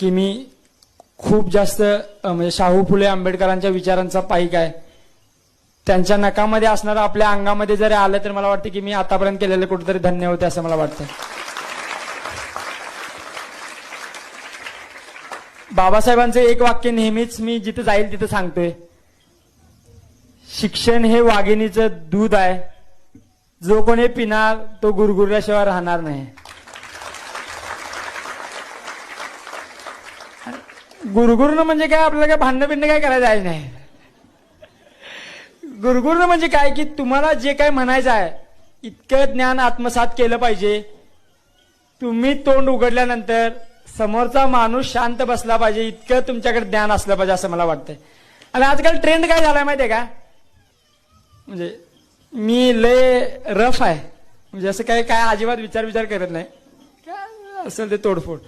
की मी खूप जास्त म्हणजे शाहू फुले आंबेडकरांच्या विचारांचा पाईक आहे. त्यांच्या नकामध्ये असणारं आपल्या अंगामध्ये जरी आलं तर मला वाटतं की मी आतापर्यंत केलेले कुठेतरी धन्य होते असं मला वाटतं. बाबासाहेबांचं एक वाक्य नेहमीच मी जिथं जाईल तिथं सांगतोय. शिक्षण हे वाघिणीचं दूध आहे. जो कोणी पिणार तो गुरगुरल्याशिवाय राहणार नाही. गुरगुरणं म्हणजे काय आपल्याला काय भांडणं बिंडणं काय करायचं आहे नाही? गुरगुरणं म्हणजे काय की तुम्हाला जे काय म्हणायचं आहे इतकं ज्ञान आत्मसात केलं पाहिजे. तुम्ही तोंड उघडल्यानंतर समोरचा माणूस शांत बसला पाहिजे इतकं तुमच्याकडे ज्ञान असलं पाहिजे असं मला वाटतंय. आणि आजकाल ट्रेंड काय झालाय माहितीये का? म्हणजे मी लय रफ आहे. म्हणजे असं काही काय अजिबात विचार विचार करत नाही. काय असेल ते तोडफोड.